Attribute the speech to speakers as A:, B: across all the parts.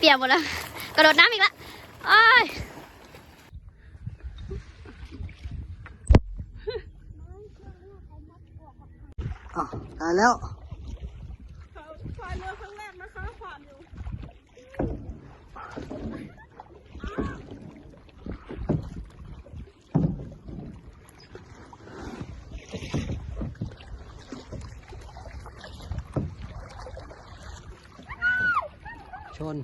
A: เปียกหมดแล้ว กระโดดน้ำอีกและโอ้ย
B: อะตายแล้ว
C: พายเรือครั้งแรกนะคะผ่านอยู่
B: ชน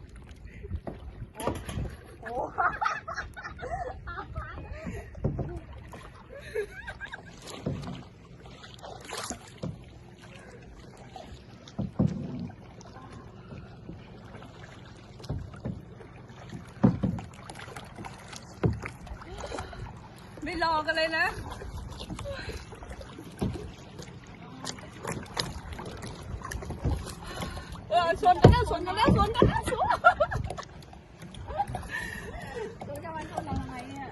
C: ไม่รอกันเลยนะเออชนกันแล้วชนกันแล้วชนกันแล้วชนตัวจะมันชนเราทำไมเนี่ย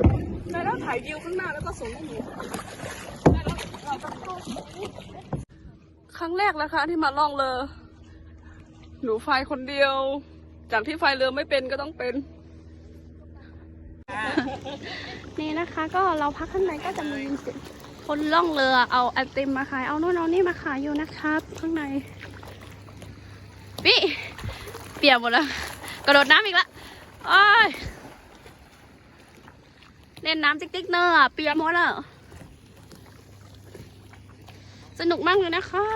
C: ได้ แล้วถ่ายวิวข้างหน้าแล้วก็ส่งให้หนูครั้งแรกนะคะที่มาล่องเรือ หนูไฟคนเดียว จากที่ไฟเรือไม่เป็นก็ต้องเป็น
A: นี่นะคะก็เราพักข้างในก็จะมีคนล่องเรือเอาไอติมมาขายเอาโน่นเอานี่มาขายอยู่นะครับ ข้างในปิเปียกหมดแล้วกระโดดน้ำอีกละโอ้ย เล่นน้ำจิ๊กๆเนอะเปียกหมดแล้วสนุกมากเลยนะคะ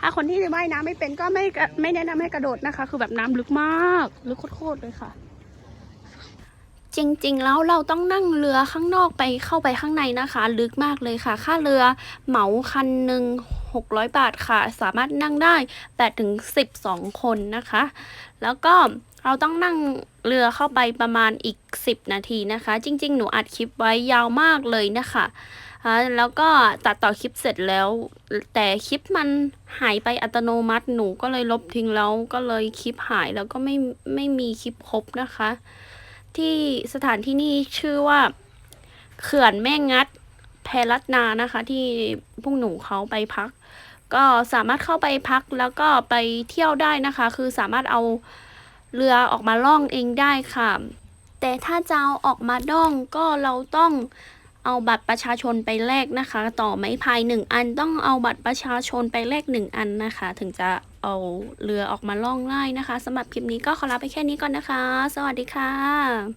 A: ถ้าคนที่ว่ายน้ำไม่เป็นก็ไม่ไม่แนะนำให้กระโดดนะคะ คือแบบน้ำลึกมาก ลึกโคตรๆเลยค่ะ จริงๆ แล้วเราต้องนั่งเรือข้างนอกไปเข้าไปข้างในนะคะ ลึกมากเลยค่ะ ค่าเรือเหมาคันหนึ่ง600 บาทค่ะ สามารถนั่งได้8ถึง12 คนนะคะ แล้วก็ เราต้องนั่งเรือเข้าไปประมาณอีก 10 นาทีนะคะ จริง ๆ หนูอัดคลิปไว้ยาวมากเลยนะคะแล้วก็ตัดต่อคลิปเสร็จแล้ว แต่คลิปมันหายไปอัตโนมัติหนูก็เลยลบทิ้งแล้วก็เลยคลิปหายแล้วก็ไม่ไม่มีคลิปครบนะคะ ที่สถานที่นี่ชื่อว่า เขื่อนแม่งัดแพรัตนานะคะ ที่พวกหนูเขาไปพัก ก็สามารถเข้าไปพักแล้วก็ไปเที่ยวได้นะคะ คือสามารถเอา เรือออกมาล่องเองได้ค่ะ แต่ถ้าจะเอาออกมาด้องก็เราต้องเอาบัตรประชาชนไปแลกนะคะ ต่อไม้พายหนึ่งอันต้องเอาบัตรประชาชนไปแลกหนึ่งอันนะคะ ถึงจะเอาเรือออกมาล่องได้นะคะสำหรับคลิปนี้ก็ขอลาไปแค่นี้ก่อนนะคะ สวัสดีค่ะ